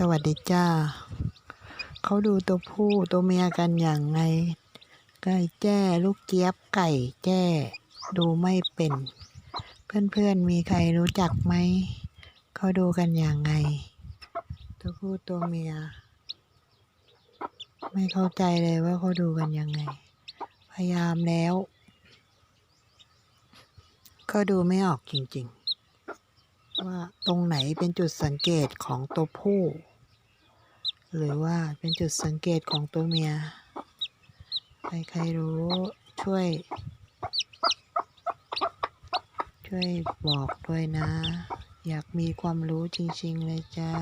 สวัสดีจ้า เขาดูตัวผู้ตัวเมียกันอย่างไง ไก่แจ้ลูกเจี๊ยบไก่แจ้ดูไม่เป็น เพื่อนๆมีใครรู้จักไหม เขาดูกันอย่างไง ตัวผู้ตัวเมีย ไม่เข้าใจเลยว่าเขาดูกันยังไง พยายามแล้วก็ดูไม่ออกจริงๆ ว่าตรงไหนเป็นจุดสังเกตของตัวผู้ หรือว่าเป็นจุดสังเกตของตัวเมีย ใครใครรู้ช่วย ช่วยบอกด้วยนะ อยากมีความรู้จริง ๆ เลยจ้า